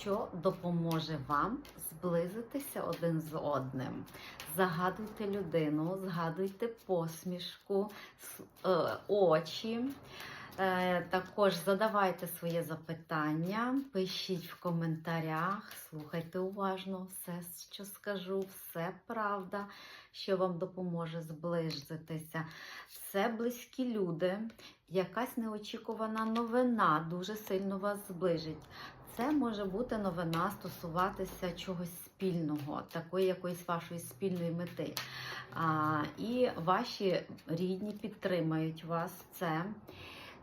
що допоможе вам зблизитися один з одним. Загадуйте людину, згадуйте посмішку, е, очі. Е, Також задавайте своє запитання, пишіть в коментарях, слухайте уважно все, що скажу, все правда, що вам допоможе зблизитися. Це близькі люди, якась неочікувана новина дуже сильно вас зближить. Це може бути новина стосуватися чогось спільного, такої якоїсь вашої спільної мети. А, і ваші рідні підтримають вас. Це.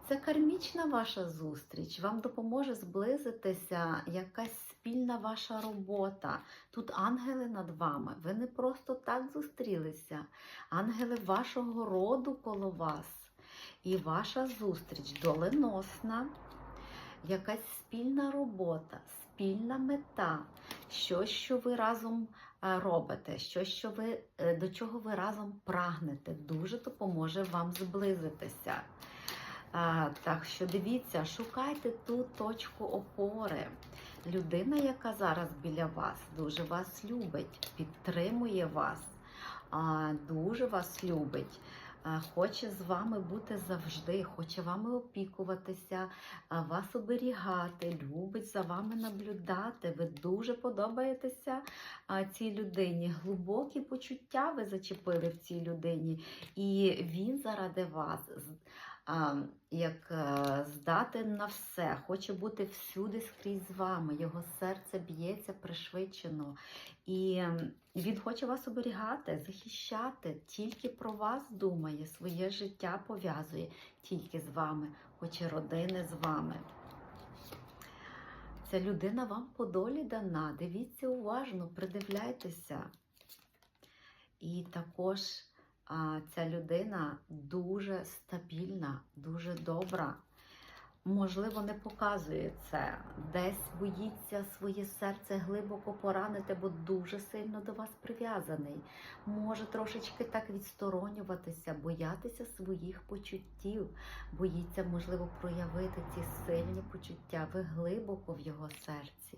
Це кармічна ваша зустріч. Вам допоможе зблизитися якась спільна ваша робота. Тут ангели над вами. Ви не просто так зустрілися. Ангели вашого роду коло вас. І ваша зустріч доленосна, якась спільна робота, спільна мета, щось, що ви разом е, робите, щось, що ви, е, до чого ви разом прагнете, дуже допоможе вам зблизитися. Так що дивіться, шукайте ту точку опори. Людина, яка зараз біля вас, дуже вас любить, підтримує вас, дуже вас любить. Хоче з вами бути завжди, хоче вами опікуватися, вас оберігати, любить за вами наблюдати. Ви дуже подобаєтеся цій людині. Глибокі почуття ви зачепили в цій людині, і він заради вас як е, здати на все, хоче бути всюди скрізь з вами. Його серце б'ється пришвидшено. І він хоче вас оберігати, захищати, тільки про вас думає, своє життя пов'язує тільки з вами, хоче родини з вами. Ця людина вам по долі дана. Дивіться уважно, придивляйтеся. І також ця людина дуже стабільна, дуже добра. Можливо, не показує це, десь боїться своє серце глибоко поранити, бо дуже сильно до вас прив'язаний. Може трошечки так відсторонюватися, боятися своїх почуттів, боїться, можливо, проявити ці сильні почуття. Ви глибоко в його серці.